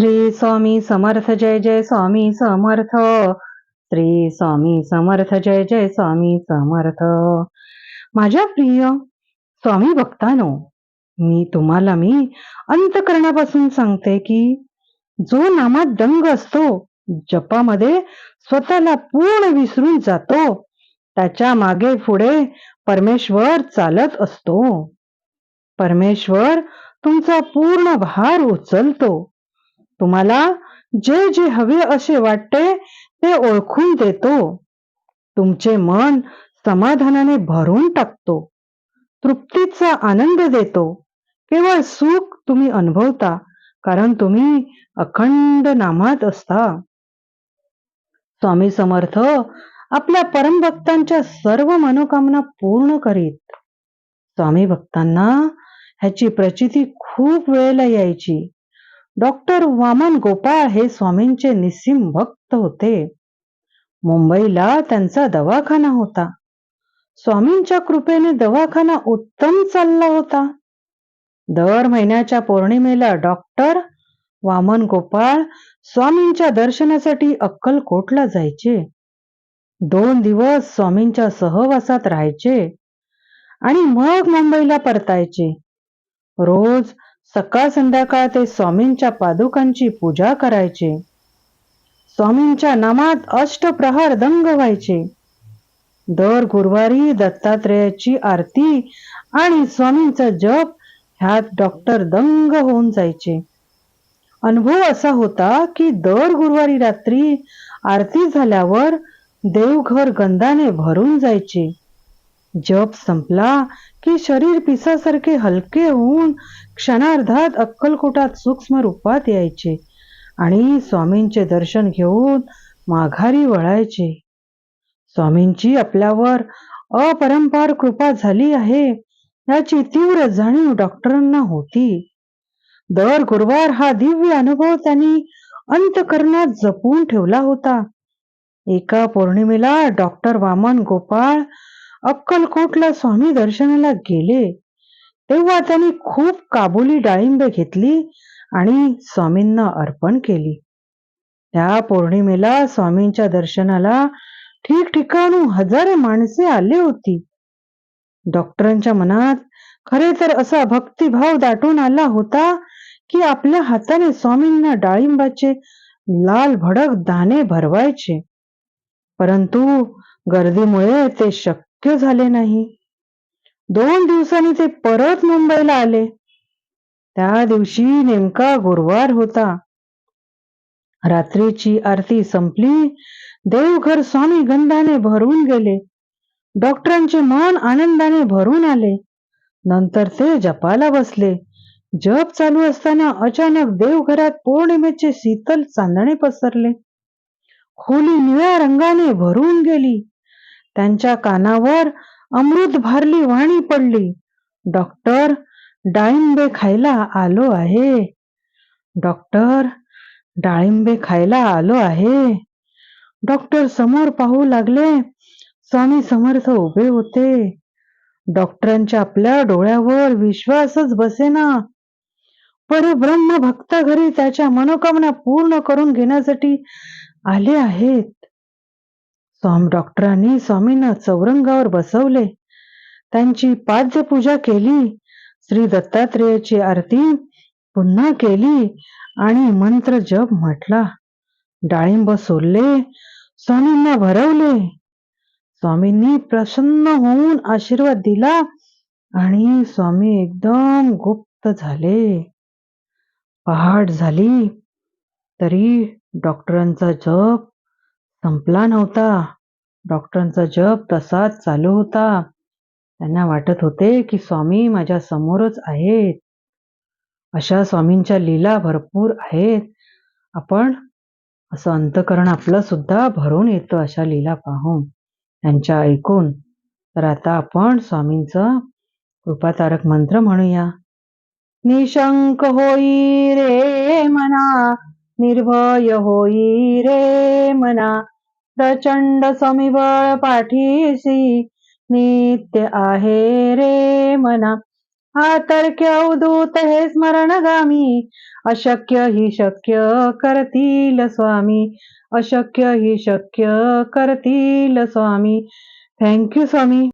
श्री स्वामी समर्थ जय जय स्वामी समर्थ. श्री स्वामी समर्थ जय जय स्वामी समर्थ. माझ्या प्रिय स्वामी भक्तानो मी तुम्हाला मी अंतकरणापासून सांगते की जो नामात दंग असतो जपामध्ये स्वतःला पूर्ण विसरून जातो त्याच्यामागे पुढे परमेश्वर चालत असतो. परमेश्वर तुमचा पूर्ण भार उचलतो. तुम्हाला जे जे हवे असे वाटते ते ओळखून देतो. तुमचे मन समाधानाने भरून टाकतो. तृप्तीचा आनंद देतो. केवळ सुख तुम्ही अनुभवता कारण तुम्ही अखंड नामात असता. स्वामी समर्थ आपल्या परमभक्तांच्या सर्व मनोकामना पूर्ण करीत. स्वामी भक्तांना ह्याची प्रचिती खूप वेळेला यायची. डॉक्टर वामन गोपाळ हे स्वामींचे निस्सीम भक्त होते. मुंबईला त्यांचा दवाखाना होता. स्वामींच्या कृपेने दवाखाना उत्तम चालला होता. दर महिन्याच्या पौर्णिमेला डॉक्टर वामन गोपाळ स्वामींच्या दर्शनासाठी अक्कलकोटला जायचे. दोन दिवस स्वामींच्या सहवासात राहायचे आणि मग मुंबईला परतायचे. रोज सकाळ संध्याकाळ ते स्वामींच्या पादुकांची पूजा करायचे. स्वामींच्या नामात अष्टप्रहार दंग व्हायचे. दर गुरुवारी दत्तात्रेयाची आरती आणि स्वामींचा जप ह्यात डॉक्टर दंग होऊन जायचे. अनुभव असा होता की दर गुरुवारी रात्री आरती झाल्यावर देवघर गंधाने भरून जायचे. जप संपला की शरीर पिसासारखे हलके होऊन क्षणार्धात अक्कलकोटात सूक्ष्म रूपात यायचे आणि स्वामींचे दर्शन घेऊन माघारी वळायचे. स्वामींची आपल्यावर अपरंपार कृपा झाली आहे याची तीव्र जाणीव डॉक्टरांना होती. दर गुरुवार हा दिव्य अनुभव त्यांनी अंतकरणात जपून ठेवला होता. एका पौर्णिमेला डॉक्टर वामन गोपाळ अक्कलकोटला स्वामी दर्शनाला गेले. तेव्हा त्यांनी खूप काबुली डाळिंबे घेतली आणि स्वामींना अर्पण केली. त्या पौर्णिमेला स्वामींच्या दर्शनाला ठिकठिकाणू हजारे माणसे आली होती. डॉक्टरांच्या मनात खरे तर असा भक्तिभाव दाटून आला होता की आपल्या हाताने स्वामींना डाळिंबाचे लाल भडक दाणे भरवायचे. परंतु गर्दीमुळे ते शक्य झाले नाही. दोन दिवसांनी ते परत मुंबईला आले. त्या दिवशी नेमका गुरुवार होता. रात्रीची आरती संपली. देवघर स्वामी गंधाने भरून गेले. डॉक्टरांचे मन आनंदाने भरून आले. नंतर ते जपाला बसले. जप चालू असताना अचानक देवघरात पौर्णिमेचे शीतल चांदणे पसरले. खोली निळ्या रंगाने भरून गेली. त्यांच्या कानावर अमृत भारली वाणी पडली. डॉक्टर डाळिंबे खायला आलो आहे. डॉक्टर डाळिंबे खायला आलो आहे. डॉक्टर समोर पाहू लागले. स्वामी समर्थ उभे होते. डॉक्टरांच्या आपल्या डोळ्यावर विश्वासच बसेना. परब्रह्म भक्त घरी त्याच्या मनोकामना पूर्ण करून घेण्यासाठी आले आहेत. स्वामी डॉक्टरांनी स्वामींना चौरंगावर बसवले. त्यांची पाद्य पूजा केली. श्री दत्तात्रेयाची आरती पुन्हा केली आणि मंत्र जप म्हटला. डाळिंब सोलले. स्वामींना भरवले. स्वामींनी प्रसन्न होऊन आशीर्वाद दिला आणि स्वामी एकदम गुप्त झाले. पहाट झाली. तरी डॉक्टरांचा जप संपला नव्हता. डॉक्टरांचा जप तसाच चालू होता. त्यांना वाटत होते की स्वामी माझ्या समोरच आहेत. अशा स्वामींच्या लीला भरपूर आहेत. आपण असं अंतकरण आपलं सुद्धा भरून येतं अशा लीला पाहून. त्यांच्या ऐकून. तर आता आपण स्वामींचं कृपातारक मंत्र म्हणूया. निशंक होई रे मना निर्भय होई रे मना प्रचंड समिबळ पाठीशी नित्य आहे रे मना. आतर्क्य अवधूत हे स्मरणगामी. अशक्य ही शक्य करतील स्वामी. अशक्य ही शक्य करतील स्वामी. थँक्यू स्वामी.